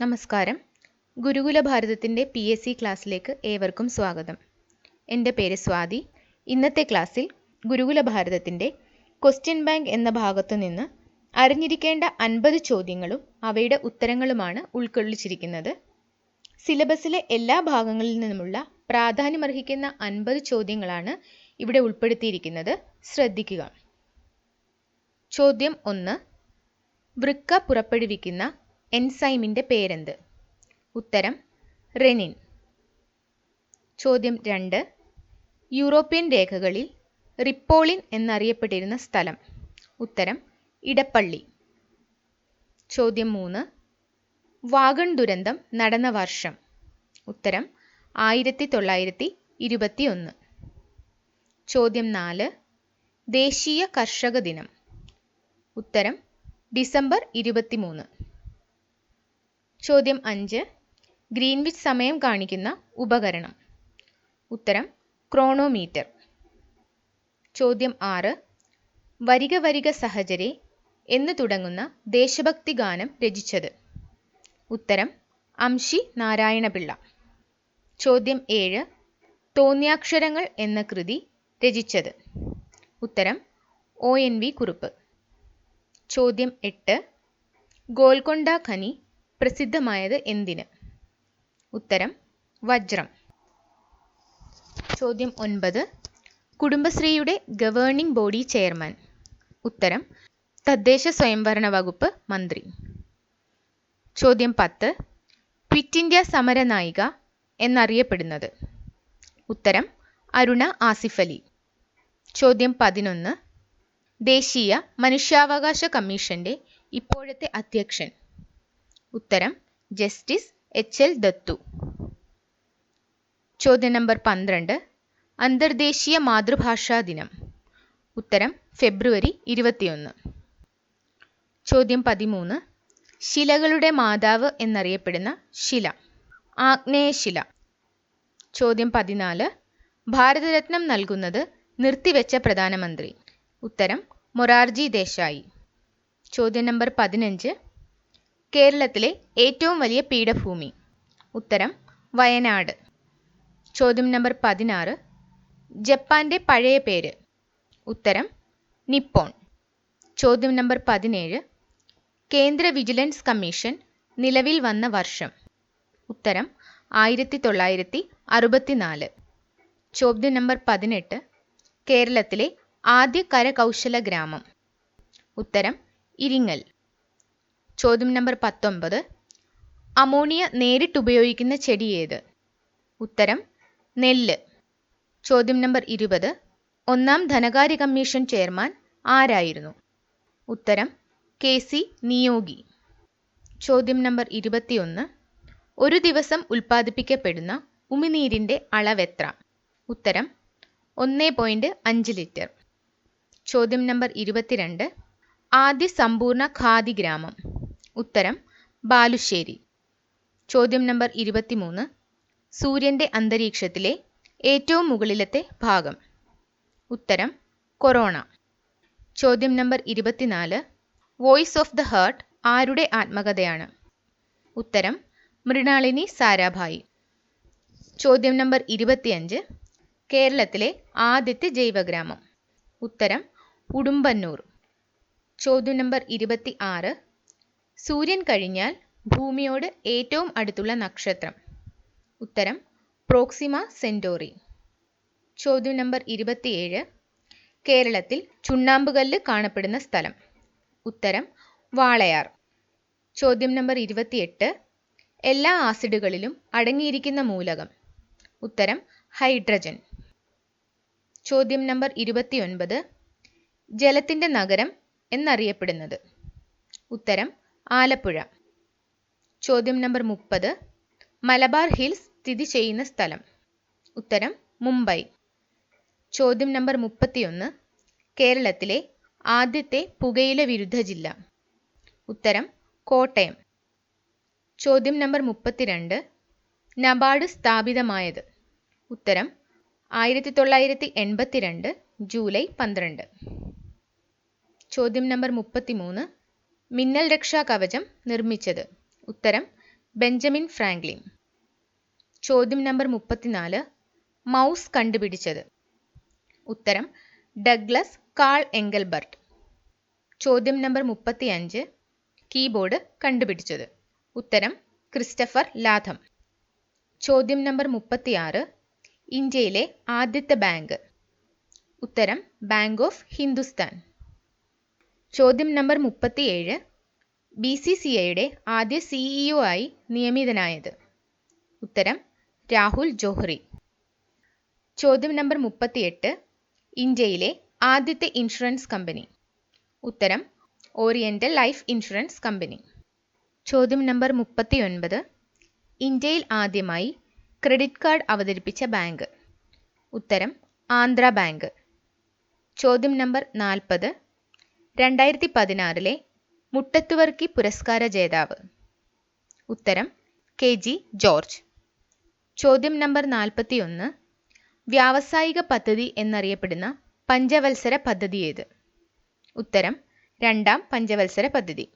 നമസ്കാരം. ഗുരുകുല ഭാരതത്തിന്റെ പി എസ് സി ക്ലാസ്സിലേക്ക് ഏവർക്കും സ്വാഗതം. എന്റെ പേര് സ്വാതി. ഇന്നത്തെ ക്ലാസ്സിൽ ഗുരുകുല ഭാരതത്തിന്റെ ക്വസ്റ്റ്യൻ ബാങ്ക് എന്ന ഭാഗത്തു നിന്ന് അറിഞ്ഞിരിക്കേണ്ട അൻപത് ചോദ്യങ്ങളും അവയുടെ ഉത്തരങ്ങളുമാണ് ഉൾക്കൊള്ളിച്ചിരിക്കുന്നത്. സിലബസിലെ എല്ലാ ഭാഗങ്ങളിൽ നിന്നുമുള്ള പ്രാധാന്യമർഹിക്കുന്ന അൻപത് ചോദ്യങ്ങളാണ് ഇവിടെ ഉൾപ്പെടുത്തിയിരിക്കുന്നത്. ശ്രദ്ധിക്കുക. ചോദ്യം ഒന്ന്. വൃക്ക പുറപ്പെടുവിക്കുന്ന എൻസൈമിന്റെ പേരെന്ത്? ഉത്തരം റെനിൻ. ചോദ്യം രണ്ട്. യൂറോപ്യൻ രേഖകളിൽ റിപ്പോളിൻ എന്നറിയപ്പെട്ടിരുന്ന സ്ഥലം. ഉത്തരം ഇടപ്പള്ളി. ചോദ്യം മൂന്ന്. വാഗൺ ദുരന്തം നടന്ന വർഷം. ഉത്തരം ആയിരത്തി തൊള്ളായിരത്തി ഇരുപത്തി ഒന്ന് ചോദ്യം നാല്. ദേശീയ കർഷക ദിനം. ഉത്തരം ഡിസംബർ ഇരുപത്തിമൂന്ന്. ചോദ്യം അഞ്ച്. ഗ്രീൻവിച്ച് സമയം കാണിക്കുന്ന ഉപകരണം. ഉത്തരം ക്രോണോമീറ്റർ. ചോദ്യം ആറ്. വരിക വരിക സഹചരെ എന്ന് തുടങ്ങുന്ന ദേശഭക്തി ഗാനം രചിച്ചത്. ഉത്തരം അംഷി നാരായണപിള്ള. ചോദ്യം ഏഴ്. തോന്നിയാക്ഷരങ്ങൾ എന്ന കൃതി രചിച്ചത്. ഉത്തരം ഒ എൻ വി കുറുപ്പ്. ചോദ്യം എട്ട്. ഗോൽക്കൊണ്ട ഖനി പ്രസിദ്ധമായത് എന്തിന്? ഉത്തരം വജ്രം. ചോദ്യം ഒൻപത്. കുടുംബശ്രീയുടെ ഗവേണിംഗ് ബോഡി ചെയർമാൻ. ഉത്തരം തദ്ദേശ സ്വയംഭരണ വകുപ്പ് മന്ത്രി. ചോദ്യം പത്ത്. ക്വിറ്റ് ഇന്ത്യ സമര നായിക എന്നറിയപ്പെടുന്നത്. ഉത്തരം അരുണ ആസിഫ് അലി. ചോദ്യം പതിനൊന്ന്. ദേശീയ മനുഷ്യാവകാശ കമ്മീഷന്റെ ഇപ്പോഴത്തെ അധ്യക്ഷൻ. ഉത്തരം ജസ്റ്റിസ് എച്ച് എൽ ദത്തു. ചോദ്യം നമ്പർ പന്ത്രണ്ട് അന്തർദേശീയ മാതൃഭാഷാ ദിനം. ഉത്തരം ഫെബ്രുവരി ഇരുപത്തിയൊന്ന്. ചോദ്യം പതിമൂന്ന് ശിലകളുടെ മാതാവ് എന്നറിയപ്പെടുന്ന ശില ആഗ്നേയശില. ചോദ്യം പതിനാല് ഭാരതരത്നം നൽകുന്നത് നിർത്തിവെച്ച പ്രധാനമന്ത്രി. ഉത്തരം മൊറാർജി ദേശായി. ചോദ്യം നമ്പർ പതിനഞ്ച് കേരളത്തിലെ ഏറ്റവും വലിയ പീഠഭൂമി. ഉത്തരം വയനാട്. ചോദ്യം നമ്പർ പതിനാറ് ജപ്പാന്റെ പഴയ പേര്. ഉത്തരം നിപ്പോൺ. ചോദ്യം നമ്പർ പതിനേഴ് കേന്ദ്ര വിജിലൻസ് കമ്മീഷൻ നിലവിൽ വന്ന വർഷം. ഉത്തരം ആയിരത്തി തൊള്ളായിരത്തി അറുപത്തിനാല് ചോദ്യം നമ്പർ പതിനെട്ട് കേരളത്തിലെ ആദ്യ കരകൗശല ഗ്രാമം. ഉത്തരം ഇരിങ്ങൽ. ചോദ്യം നമ്പർ പത്തൊമ്പത്. അമോണിയ നേരിട്ട് ഉപയോഗിക്കുന്ന ചെടി ഏത്? ഉത്തരം നെല്ല്. ചോദ്യം നമ്പർ ഇരുപത്. ഒന്നാം ധനകാര്യ കമ്മീഷൻ ചെയർമാൻ ആരായിരുന്നു? ഉത്തരം കെ സി നിയോഗി. ചോദ്യം നമ്പർ ഇരുപത്തിയൊന്ന്. ഒരു ദിവസം ഉൽപ്പാദിപ്പിക്കപ്പെടുന്ന ഉമിനീരിന്റെ അളവെത്ര ഉത്തരം ഒന്ന് പോയിന്റ് അഞ്ച് ലിറ്റർ. ചോദ്യം നമ്പർ ഇരുപത്തിരണ്ട്. ആദ്യ സമ്പൂർണ ഖാദി ഗ്രാമം. ഉത്തരം ബാലുശ്ശേരി. ചോദ്യം നമ്പർ ഇരുപത്തിമൂന്ന് സൂര്യന്റെ അന്തരീക്ഷത്തിലെ ഏറ്റവും മുകളിലത്തെ ഭാഗം. ഉത്തരം കൊറോണ. ചോദ്യം നമ്പർ ഇരുപത്തിനാല് വോയിസ് ഓഫ് ദ ഹേർട്ട് ആരുടെ ആത്മകഥയാണ്? ഉത്തരം മൃണാളിനി സാരാഭായി. ചോദ്യം നമ്പർ ഇരുപത്തിയഞ്ച് കേരളത്തിലെ ആദ്യത്തെ ജൈവഗ്രാമം. ഉത്തരം ഉടുമ്പന്നൂർ. ചോദ്യം നമ്പർ ഇരുപത്തി ആറ് സൂര്യൻ കഴിഞ്ഞാൽ ഭൂമിയോട് ഏറ്റവും അടുത്തുള്ള നക്ഷത്രം. ഉത്തരം പ്രോക്സിമ സെന്റോറി ചോദ്യം നമ്പർ ഇരുപത്തിയേഴ് കേരളത്തിൽ ചുണ്ണാമ്പുകല്ല് കാണപ്പെടുന്ന സ്ഥലം. ഉത്തരം വാളയാർ. ചോദ്യം നമ്പർ ഇരുപത്തിയെട്ട് എല്ലാ ആസിഡുകളിലും അടങ്ങിയിരിക്കുന്ന മൂലകം. ഉത്തരം ഹൈഡ്രജൻ. ചോദ്യം നമ്പർ ഇരുപത്തിയൊൻപത് ജലത്തിന്റെ നഗരം എന്നറിയപ്പെടുന്നത്. ഉത്തരം ആലപ്പുഴ. ചോദ്യം നമ്പർ മുപ്പത്. മലബാർ ഹിൽസ് സ്ഥിതി ചെയ്യുന്ന സ്ഥലം. ഉത്തരം മുംബൈ. ചോദ്യം നമ്പർ മുപ്പത്തിയൊന്ന്. കേരളത്തിലെ ആദ്യത്തെ പുകയില വിരുദ്ധ ജില്ല. ഉത്തരം കോട്ടയം. ചോദ്യം നമ്പർ മുപ്പത്തിരണ്ട്. നബാർഡ് സ്ഥാപിതമായത്. ഉത്തരം ആയിരത്തി തൊള്ളായിരത്തി എൺപത്തിരണ്ട് ജൂലൈ പന്ത്രണ്ട്. ചോദ്യം നമ്പർ മുപ്പത്തിമൂന്ന്. മിന്നൽ രക്ഷാ കവചം നിർമ്മിച്ചത്. ഉത്തരം ബെഞ്ചമിൻ ഫ്രാങ്ക്ലിൻ. ചോദ്യം നമ്പർ മുപ്പത്തിനാല് മൗസ് കണ്ടുപിടിച്ചത്. ഉത്തരം ഡഗ്ലസ് കാൾ എങ്കൽബർട്ട് ചോദ്യം നമ്പർ മുപ്പത്തിയഞ്ച് കീബോർഡ് കണ്ടുപിടിച്ചത്. ഉത്തരം ക്രിസ്റ്റഫർ ലാഥം. ചോദ്യം നമ്പർ മുപ്പത്തിയാറ് ഇന്ത്യയിലെ ആദ്യത്തെ ബാങ്ക്. ഉത്തരം ബാങ്ക് ഓഫ് ഹിന്ദുസ്ഥാൻ. ചോദ്യം നമ്പർ മുപ്പത്തിയേഴ് ബി സി സി ഐയുടെ ആദ്യ സിഇഒ ആയി നിയമിതനായത്. ഉത്തരം രാഹുൽ ജോഹ്റി ചോദ്യം നമ്പർ മുപ്പത്തിയെട്ട് ഇന്ത്യയിലെ ആദ്യത്തെ ഇൻഷുറൻസ് കമ്പനി. ഉത്തരം ഓറിയന്റൽ ലൈഫ് ഇൻഷുറൻസ് കമ്പനി. ചോദ്യം നമ്പർ മുപ്പത്തിയൊൻപത് ഇന്ത്യയിൽ ആദ്യമായി ക്രെഡിറ്റ് കാർഡ് അവതരിപ്പിച്ച ബാങ്ക്. ഉത്തരം ആന്ധ്ര ബാങ്ക്. ചോദ്യം നമ്പർ നാൽപ്പത് രണ്ടായിരത്തി പതിനാറിലെ മുട്ടത്തുവർക്കി പുരസ്കാര ജേതാവ്. ഉത്തരം കെ ജി ജോർജ്. ചോദ്യം നമ്പർ നാൽപ്പത്തിയൊന്ന് വ്യാവസായിക പദ്ധതി എന്നറിയപ്പെടുന്ന പഞ്ചവത്സര പദ്ധതി ഏത്? ഉത്തരം രണ്ടാം പഞ്ചവത്സര പദ്ധതി.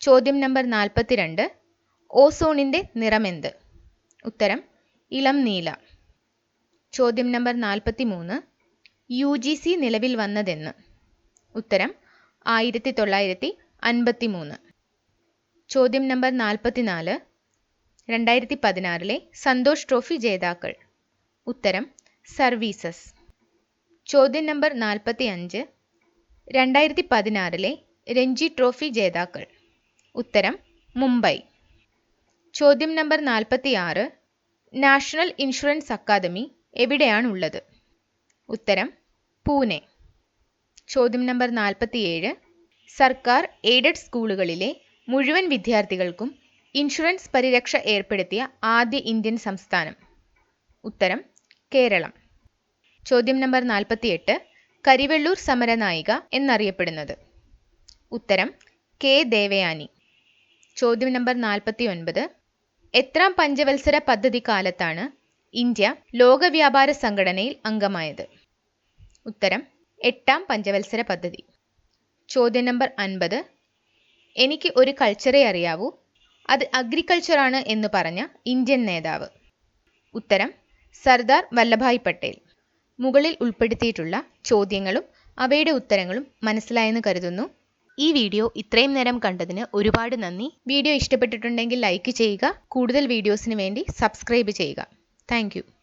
ചോദ്യം നമ്പർ നാൽപ്പത്തിരണ്ട് ഓസോണിന്റെ നിറമെന്ത് ഉത്തരം ഇളം നീല. ചോദ്യം നമ്പർ നാൽപ്പത്തി മൂന്ന് യു ജി സി നിലവിൽ വന്നതെന്ന്. ഉത്തരം ആയിരത്തി തൊള്ളായിരത്തി അൻപത്തി മൂന്ന് ചോദ്യം നമ്പർ നാൽപ്പത്തിനാല് രണ്ടായിരത്തി പതിനാറിലെ സന്തോഷ് ട്രോഫി ജേതാക്കൾ. ഉത്തരം സർവീസസ്. ചോദ്യം നമ്പർ നാൽപ്പത്തി അഞ്ച് രണ്ടായിരത്തി പതിനാറിലെ രഞ്ജി ട്രോഫി ജേതാക്കൾ. ഉത്തരം മുംബൈ. ചോദ്യം നമ്പർ നാൽപ്പത്തി ആറ് നാഷണൽ ഇൻഷുറൻസ് അക്കാദമി എവിടെയാണുള്ളത്? ഉത്തരം പൂനെ. ചോദ്യം നമ്പർ നാൽപ്പത്തിയേഴ്. സർക്കാർ എയ്ഡഡ് സ്കൂളുകളിലെ മുഴുവൻ വിദ്യാർത്ഥികൾക്കും ഇൻഷുറൻസ് പരിരക്ഷ ഏർപ്പെടുത്തിയ ആദ്യ ഇന്ത്യൻ സംസ്ഥാനം. ഉത്തരം കേരളം. ചോദ്യം നമ്പർ നാൽപ്പത്തിയെട്ട് കരിവെള്ളൂർ സമരനായിക എന്നറിയപ്പെടുന്നത്. ഉത്തരം കെ ദേവയാനി. ചോദ്യം നമ്പർ നാൽപ്പത്തി ഒൻപത് എത്രാം പഞ്ചവത്സര പദ്ധതി കാലത്താണ് ഇന്ത്യ ലോക വ്യാപാര സംഘടനയിൽ അംഗമായത്? ഉത്തരം എട്ടാം പഞ്ചവത്സര പദ്ധതി. ചോദ്യം നമ്പർ അൻപത്. എനിക്ക് ഒരു കൾച്ചറേ അറിയാവൂ. അത് അഗ്രികൾച്ചറാണ് എന്ന് പറഞ്ഞ ഇന്ത്യൻ നേതാവ്. ഉത്തരം സർദാർ വല്ലഭായ് പട്ടേൽ. മുകളിൽ ഉൾപ്പെടുത്തിയിട്ടുള്ള ചോദ്യങ്ങളും അവയുടെ ഉത്തരങ്ങളും മനസ്സിലായെന്ന് കരുതുന്നു. ഈ വീഡിയോ ഇത്രയും നേരം കണ്ടതിന് ഒരുപാട് നന്ദി. വീഡിയോ ഇഷ്ടപ്പെട്ടിട്ടുണ്ടെങ്കിൽ ലൈക്ക് ചെയ്യുക. കൂടുതൽ വീഡിയോസിന് വേണ്ടി സബ്സ്ക്രൈബ് ചെയ്യുക. താങ്ക്